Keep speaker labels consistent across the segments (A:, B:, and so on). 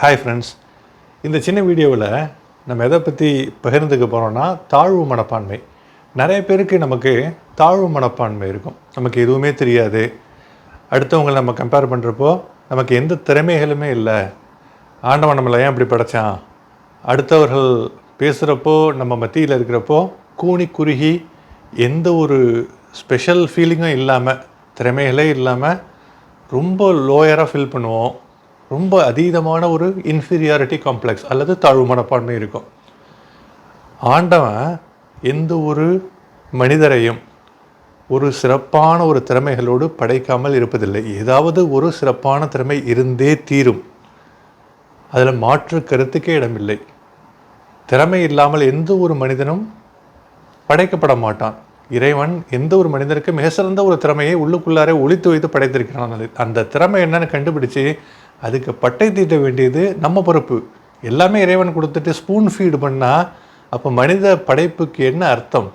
A: Hi friends இந்த சின்ன வீடியோவில் நம்ம எதை பற்றி பகிர்ந்துக்க போகிறோம்னா தாழ்வு மனப்பான்மை. நிறைய பேருக்கு நமக்கு தாழ்வு மனப்பான்மை இருக்கும். நமக்கு எதுவுமே தெரியாது. அடுத்தவங்களை நம்ம கம்பேர் பண்ணுறப்போ நமக்கு எந்த திறமைகளுமே இல்லை. ஆண்டவன் நம்மளை ஏன் இப்படி படைச்சான்? அடுத்தவர்கள் பேசுகிறப்போ நம்ம மத்தியில் இருக்கிறப்போ கூணி குறுகி எந்த ஒரு ஸ்பெஷல் ஃபீலிங்கும் இல்லாமல் திறமைகளே இல்லாமல் ரொம்ப லோயராக ஃபீல் பண்ணுவோம். ரொம்ப அதீதமான ஒரு இன்ஃபீரியாரிட்டி காம்ப்ளெக்ஸ் அல்லது தாழ்வு மனப்பான்மை இருக்கும். ஆண்டவன் எந்த ஒரு மனிதரையும் ஒரு சிறப்பான ஒரு திறமைகளோடு படைக்காமல் இருப்பதில்லை. ஏதாவது ஒரு சிறப்பான திறமை இருந்தே தீரும். அதில் மாற்று கருத்துக்கே இடமில்லை. திறமை இல்லாமல் எந்த ஒரு மனிதனும் படைக்கப்பட மாட்டான். இறைவன் எந்த ஒரு மனிதனுக்கு மிக சிறந்த ஒரு திறமையை உள்ளுக்குள்ளாரே ஒளித்து வைத்து படைத்திருக்கிறான். அந்த திறமை என்னன்னு கண்டுபிடிச்சு அதுக்கு பட்டை தீட்ட வேண்டியது நம்ம பொறுப்பு. எல்லாமே இறைவன் கொடுத்துட்டு ஸ்பூன் ஃபீடு பண்ணால் அப்போ மனித படைப்புக்கு என்ன அர்த்தம்?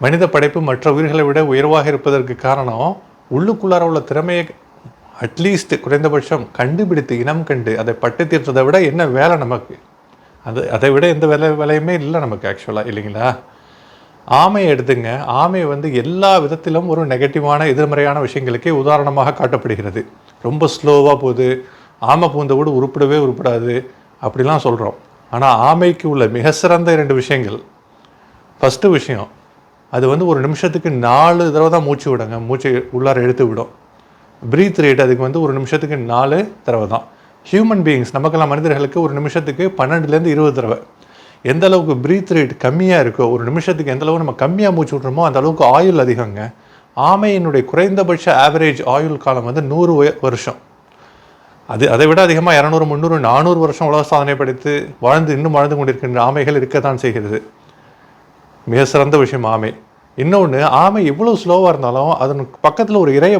A: மனித படைப்பு மற்ற உயிர்களை விட உயர்வாக இருப்பதற்கு காரணம் உள்ளுக்குள்ளார உள்ள திறமையை அட்லீஸ்ட் குறைந்தபட்சம் கண்டுபிடித்து இனம் கண்டு அதை பட்டு தீர்த்ததை விட என்ன வேலை நமக்கு? அது அதை விட எந்த வேலை வேலையுமே இல்லை நமக்கு ஆக்சுவலாக இல்லைங்களா? ஆமையை எடுத்துங்க. ஆமை வந்து எல்லா விதத்திலும் ஒரு நெகட்டிவான எதிர்மறையான விஷயங்களுக்கே உதாரணமாக காட்டப்படுகிறது. ரொம்ப ஸ்லோவாக போகுது. ஆமை பூந்தை கூட உருப்பிடவே உருப்படாது. அப்படிலாம் சொல்கிறோம் ஆனால் ஆமைக்கு உள்ள மிக சிறந்த இரண்டு விஷயங்கள். ஃபஸ்ட்டு விஷயம் அது வந்து ஒரு நிமிஷத்துக்கு நாலு தடவை தான் மூச்சு விடுங்க. மூச்சு உள்ளார எடுத்து விடும். ப்ரீத் ரேட் அதுக்கு வந்து ஒரு நிமிஷத்துக்கு நாலு தடவை தான். ஹியூமன் பீயிங்ஸ் நமக்கெல்லாம் மனிதர்களுக்கு ஒரு நிமிஷத்துக்கு பன்னெண்டுலேருந்து இருபது தடவை. எந்த அளவுக்கு ப்ரீத் ரேட் கம்மியாக இருக்கோ ஒரு நிமிஷத்துக்கு எந்த அளவுக்கு நம்ம கம்மியாக மூச்சு விட்றோமோ அந்த அளவுக்கு ஆயுள் அதிகங்க. ஆமையினுடைய குறைந்தபட்ச ஆவரேஜ் ஆயுள் காலம் வந்து நூறு வருஷம். அது அதை விட அதிகமாக இரநூறு முந்நூறு நானூறு வருஷம் உலக சாதனை படைத்து வாழ்ந்து இன்னும் வாழ்ந்து கொண்டிருக்கின்ற ஆமைகள் இருக்கத்தான் செய்கிறது. மிக சிறந்த விஷயம் ஆமை. இன்னொன்று ஆமை எவ்வளோ ஸ்லோவாக இருந்தாலும் அதன் பக்கத்தில் ஒரு இறையை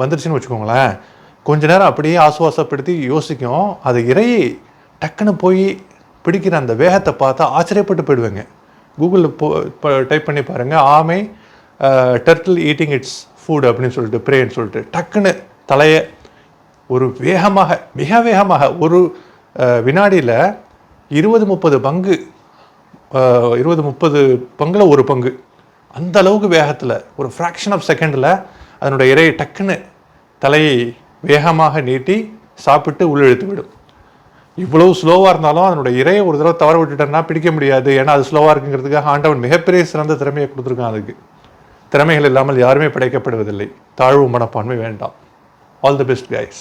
A: வந்துருச்சுன்னு வச்சுக்கோங்களேன். கொஞ்ச நேரம் அப்படியே ஆசுவாசப்படுத்தி யோசிக்கும். அது இறையை டக்குன்னு போய் பிடிக்கிற அந்த வேகத்தை பார்த்தா ஆச்சரியப்பட்டு போயிடுவேங்க. கூகுளில் போ இப்போ டைப் பண்ணி பாருங்கள் ஆமை டர்ட்டில் ஈட்டிங் இட்ஸ் ஃபுட் அப்படின்னு சொல்லிட்டு ப்ரேன்னு சொல்லிட்டு டக்குன்னு தலையை ஒரு வேகமாக மிக வேகமாக ஒரு வினாடியில் இருபது முப்பது பங்கு இருபது முப்பது பங்கில் ஒரு பங்கு. அந்த அளவுக்கு வேகத்தில் ஒரு ஃப்ராக்ஷன் ஆஃப் செகண்டில் அதனுடைய இறையை டக்குன்னு தலையை வேகமாக நீட்டி சாப்பிட்டு உள்ளிழுத்து விடும். இவ்வளவு ஸ்லோவாக இருந்தாலும் அதனுடைய இறையை ஒரு தடவை தவற விட்டுட்டேன்னா பிடிக்க முடியாது. ஏன்னா அது ஸ்லோவாக இருக்குங்கிறதுக்காக ஆண்டவன் மிகப்பெரிய சிறந்த திறமையை கொடுத்துருக்கான் அதுக்கு. திறமைகள் இல்லாமல் யாருமே படைக்கப்படுவதில்லை. தாழ்வு மனப்பான்மை வேண்டாம். All the best guys